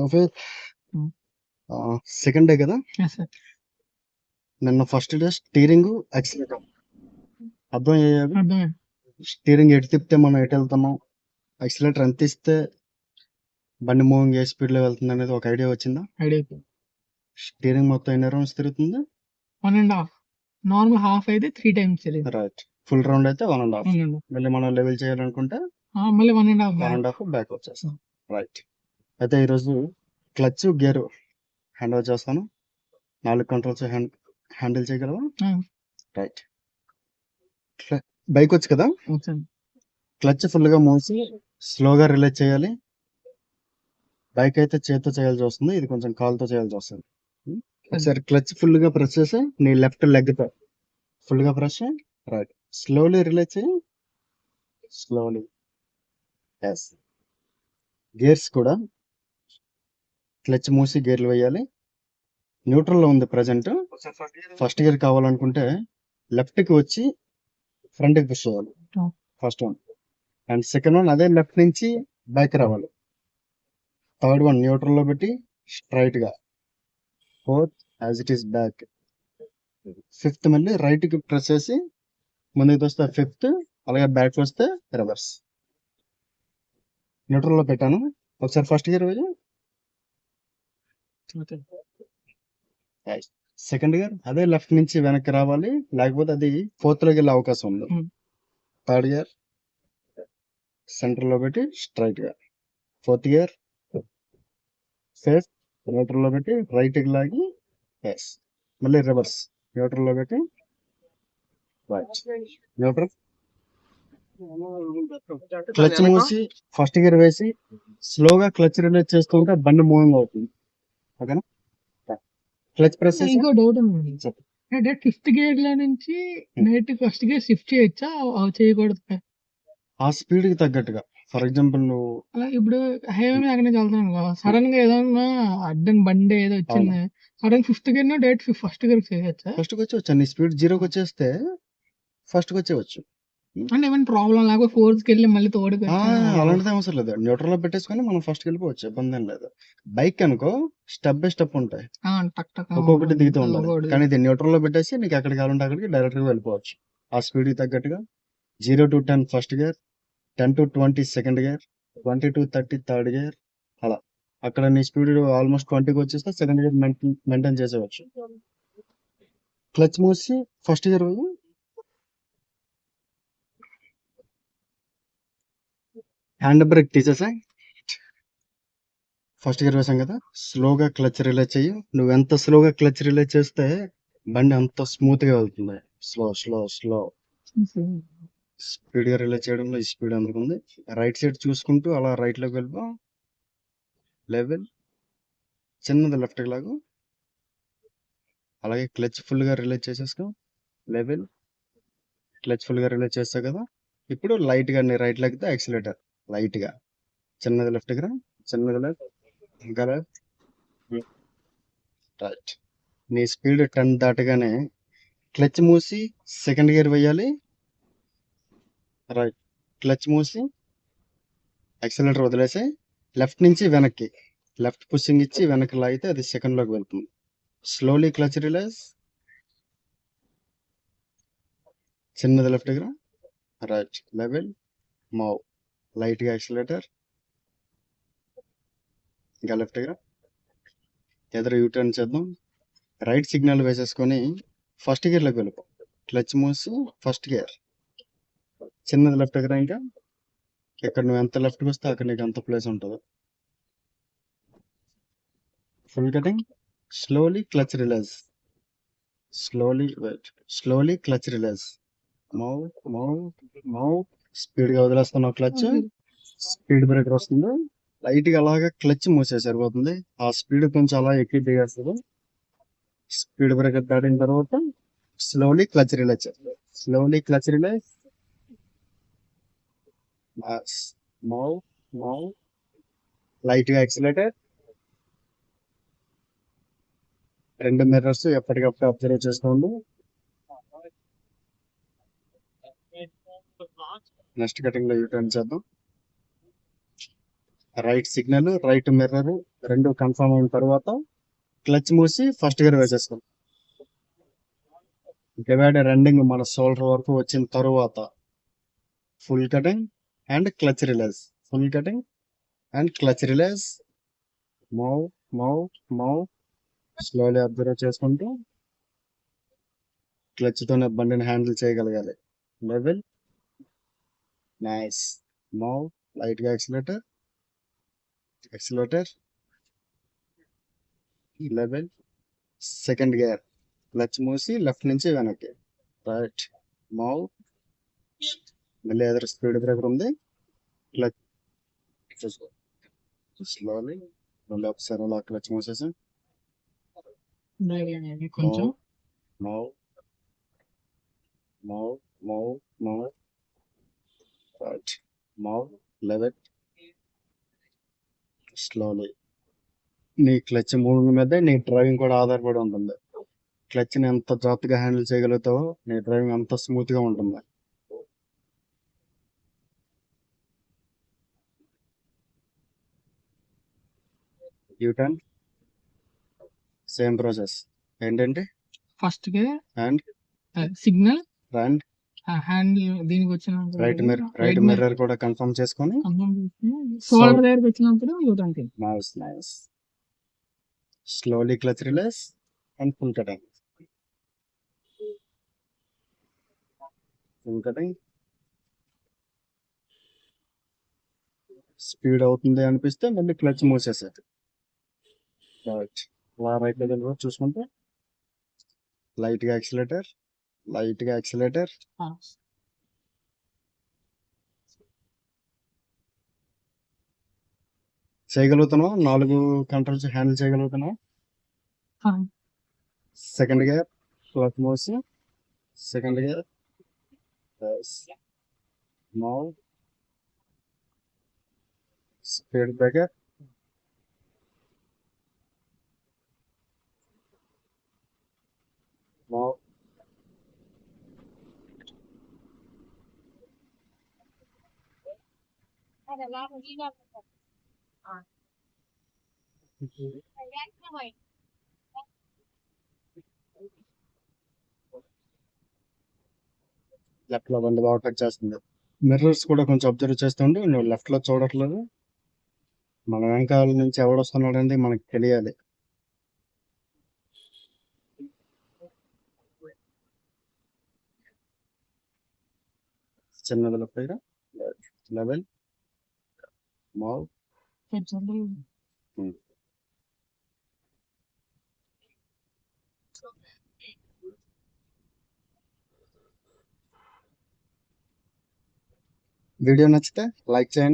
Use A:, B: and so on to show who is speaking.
A: Taufiq
B: Hmm.
A: Second day కదా. నిన్న first day steering accelerator అర్థం
B: అర్థమైంది.
A: స్టీరింగ్ ఎటు తిప్పితే మనం ఎటు వెళ్తున్నాం యాక్సిలేటర్ ఎంత ఇస్తే బండి మూవింగ్ ఏ స్పీడ్లో వెళ్తుంది అనేది ఒక ఐడియా వచ్చిందా?
B: ఐడియా.
A: స్టీరింగ్ మొత్తం ఎన్ని రౌండ్స్ తిరుగుతుంది?
B: One and half normal half అయితే three times
A: right full round అయితే one and half
B: one and half
A: మళ్ళీ మనం లెవెల్ చేయాలనుకుంటే
B: మళ్ళీ one and half
A: one and half back వచ్చేస్తాం. రైట్ అయితే ఈరోజు క్లచ్ గేర్ హ్యాండ్ ఓవర్ చేస్తాను. నాలుగు కంట్రోల్స్ హ్యాండ్ హ్యాండిల్ చేయగలవా. రైట్. బైక్ వచ్చు కదా? క్లచ్ ఫుల్గా మూసి స్లోగా రిలీజ్ చేయాలి. బైక్ అయితే చేతితో చేయాల్సి వస్తుంది. ఇది కొంచెం కాలుతో చేయాల్సి వస్తుంది? ఒకసారి క్లచ్ ఫుల్గా ప్రెస్ చేసి నీ లెఫ్ట్ లెగ్తో ఫుల్గా ప్రెస్ రైట్. స్లోలీ రిలీజ్ చేయి. స్లోలీ. ఎస్. గేర్స్ కూడా క్లచ్ మూసి గేర్లు వేయాలి. న్యూట్రల్లో ఉంది ప్రజెంట్. ఫస్ట్ గేర్ కావాలనుకుంటే లెఫ్ట్కి వచ్చి ఫ్రంట్కి పుష్ చేయాలి.
B: Oh.
A: First one and second one అదే లెఫ్ట్ నుంచి బ్యాక్ రావాలి. థర్డ్ వన్ న్యూట్రల్లో పెట్టి స్ట్రైట్గా. Fourth as it is back fifth మళ్ళీ రైట్కి ప్రెస్ చేసి ముందుకు వస్తే ఫిఫ్త్ అలాగే బ్యాక్ వస్తే రివర్స్ న్యూట్రల్లో పెట్టాను. ఒకసారి ఫస్ట్ గేర్ వేయ. సెకండ్ గేర్ అదే లెఫ్ట్ నుంచి వెనక్కి రావాలి. లేకపోతే అది ఫోర్త్లోకి వెళ్ళే అవకాశం ఉంది. థర్డ్ గేర్ సెంటర్లో పెట్టి స్ట్రైట్గా. ఫోర్త్ గేర్ ఫిఫ్త్ న్యూట్రల్లో పెట్టి రైట్కి లాగి ఎస్ మళ్ళీ రివర్స్ న్యూట్రల్లో పెట్టి రైట్ న్యూట్రల్ క్లచ్ మూసి ఫస్ట్ గేర్ వేసి స్లోగా క్లచ్ రిలీజ్ చేస్తుంటే బండి మూవింగ్ అవుతుంది. ఓకేనా? క్లచ్ ప్రెస్ చేసి
B: ఇంకో డౌట్. డైరెక్ట్ ఫిఫ్త్ గేర్లో నుంచి డైరెక్ట్ ఫస్ట్ గేర్ షిఫ్ట్ చేయొచ్చా? అవి చేయకూడదు
A: ఆ స్పీడ్కి తగ్గట్టుగా. ఫర్ ఎగ్జాంపుల్ నువ్వు
B: అలా ఇప్పుడు హైవే మీద అక్కడే వెళ్తాను కదా సడన్గా ఏదన్నా అడ్డం బండి ఏదో వచ్చింది. Sudden fifth gear direct first gear చేయొచ్చా?
A: ఫస్ట్కి వచ్చేవచ్చు నీ స్పీడ్ జీరోకి వచ్చేస్తే ఫస్ట్కి వచ్చేవచ్చు
B: అంటే ఏమైనా ప్రాబ్లం లేకపోతే ఫోర్త్కి వెళ్ళి మళ్ళీ తోడుకు
A: ఆ, అలాంటిది అవసరం లేదు. న్యూట్రల్లో పెట్టేసుకొని మనం ఫస్ట్ వెళ్ళిపోవచ్చు. ఇబ్బంది ఏం లేదు. బైక్ అనుకో స్టెప్ బై స్టెప్ ఉంటాయి. ఒక్కొక్కటి దిగుతూ ఉండాలి. కానీ ఇది న్యూట్రల్లో పెట్టేసి నీకు ఎక్కడికి కావాలంటే అక్కడికి డైరెక్ట్గా వెళ్ళిపోవచ్చు. ఆ స్పీడ్కి తగ్గట్టుగా zero to ten first gear ten to twenty second gear twenty to thirty third gear అలా. అక్కడ నీ స్పీడ్ ఆల్మోస్ట్ ట్వంటీకి వచ్చేస్తే సెకండ్ గేర్ మెయింటైన్ చేసేవచ్చు. క్లచ్ మూసి ఫస్ట్ గేర్ హ్యాండ్ బ్రేక్ తీసేసా ఫస్ట్ గేర్ వేసాం కదా. స్లోగా క్లచ్ రిలీజ్ చెయ్యి. నువ్వు ఎంత స్లోగా క్లచ్ రిలీజ్ చేస్తే బండి అంత స్మూత్గా వెళ్తుంది. స్లో స్లో స్లో స్పీడ్గా రిలీజ్ చేయడంలో ఈ స్పీడ్ అందుకుంది రైట్ సైడ్ చూసుకుంటూ అలా రైట్లోకి వెళ్ళిపో. లెవెల్ చిన్నది లెఫ్ట్ లాగు. అలాగే క్లచ్ ఫుల్గా రిలీజ్ చేసేసుకో. లెవెల్ క్లచ్ ఫుల్గా రిలీజ్ చేస్తావు కదా. ఇప్పుడు లైట్గా నీ రైట్ లెగ్ యాక్సిలేటర్ లైట్గా చిన్నది లెఫ్ట్గా చిన్నది లెఫ్ట్ ఇంకా లెఫ్ట్ రైట్ నీ స్పీడ్ టెన్ దాటగానే క్లచ్ మూసి సెకండ్ గేర్ వేయాలి రైట్. క్లచ్ మూసి యాక్సిలేటర్ వదిలేసి లెఫ్ట్ నుంచి వెనక్కి. లెఫ్ట్ పుషింగ్ ఇచ్చి వెనక్కి లాగితే అది సెకండ్లోకి వెళ్తుంది. Slowly clutch release. చిన్నది లెఫ్ట్ దగ్గర రైట్. లెవెల్. మౌ. లైట్ యాక్సిలేటర్ ఇంకా లెఫ్ట్ దగ్గర. ఎదురు యూటర్న్ చేద్దాం. రైట్ సిగ్నల్ వేసేసుకొని ఫస్ట్ గేర్లోకి వెళ్ళిపో. క్లచ్ మూసి ఫస్ట్ గేర్. చిన్నది లెఫ్ట్ దగ్గర ఇంకా. ఇక్కడ నువ్వు ఎంత లెఫ్ట్కి వస్తే అక్కడ నీకు అంత ప్లేస్ ఉంటుంది. Full cutting slowly clutch release slowly wait slowly clutch release మౌ మౌ మౌ స్పీడ్గా వదిలేస్తున్నావు క్లచ్ స్పీడ్ బ్రేకర్ వస్తుంది. లైట్గా అలాగా క్లచ్ మూసే సరిపోతుంది ఆ స్పీడ్ కొంచెం అలా ఎక్కి దిగేస్తుంది స్పీడ్ బ్రేకర్ దాటిన తర్వాత slowly clutch release slowly clutch release మౌ మౌ లైట్గా యాక్సిలేటర్ రెండు మిర్రర్స్ ఎప్పటికప్పుడు అబ్జర్వ్ చేసుకోండి నెక్స్ట్ కటింగ్లో యూటర్న్ చేద్దాం. రైట్ సిగ్నల్ రైట్ మిర్రర్ రెండు కన్ఫర్మ్ అయిన తర్వాత క్లచ్ మూసి ఫస్ట్ గేర్ వేసేసుకోండి డివైడర్ ఎండింగ్ మన షోల్డర్ వరకు వచ్చిన తర్వాత full cutting and clutch release. Full cutting and clutch release. మౌ మౌ మౌ. స్లోలీ అబ్జర్వ్ చేసుకుంటూ క్లచ్ తోనే బండిని హ్యాండిల్ చేయగలగాలి. లెవెల్ నైస్ మౌ లైట్గా accelerator accelerator level second gear clutch మూసి లెఫ్ట్ నుంచి వెనక్కి. రైట్ మౌ మళ్ళీ ఎదురు స్పీడ్ బ్రేకర్ ఉంది. క్లచ్ స్లోలీ మళ్ళీ ఒకసారి అలా క్లచ్ మూసేసి.
B: కొంచెం.
A: మౌ మౌ మౌ మౌ రైట్ మౌ లెవెల్ స్లోలీ. నీ క్లచ్ మూవింగ్ మీద నీ డ్రైవింగ్ కూడా ఆధారపడి ఉంటుంది. క్లచ్ని ఎంత జాగ్రత్తగా హ్యాండిల్ చేయగలుగుతావో నీ డ్రైవింగ్ అంత స్మూత్గా ఉంటుంది. U turn. Same process. ఏంటంటే?
B: First
A: and?
B: Signal.
A: And?
B: Handle దీనికి వచ్చిన
A: రైట్ మిర్రర్ రైట్ మిర్రర్ కూడా కన్ఫర్మ్ చేసుకొని
B: షోల్డర్ దగ్గరికి వచ్చినప్పుడు యూటర్న్కి
A: nice nice slowly clutch release and full cutting full cutting speed అవుతుంది అనిపిస్తే మళ్ళీ క్లచ్ మూసేసేది రైట్ అలా రైట్ లెవెల్ చూసుకుంటే లైట్గా యాక్సిలేటర్ లైట్గా యాక్సిలేటర్ చేయగలుగుతున్నావు? నాలుగు కంట్రోల్స్ హ్యాండిల్ చేయగలుగుతున్నావు? సెకండ్ గేర్ క్లచ్ మోసి second gear speed breaker now లెఫ్ట్లో బండి బాగా టచ్ చేస్తుంది. మిర్రర్స్ కూడా కొంచెం అబ్జర్వ్ చేస్తుండే నువ్వు లెఫ్ట్లో చూడట్లేదు. మన వెనకాల నుంచి ఎవడు వస్తున్నాడండి మనకి తెలియాలి. చిన్నది లెఫ్ట్ లెవెల్ మావ్ వీడియో నచ్చితే లైక్ చేయండి.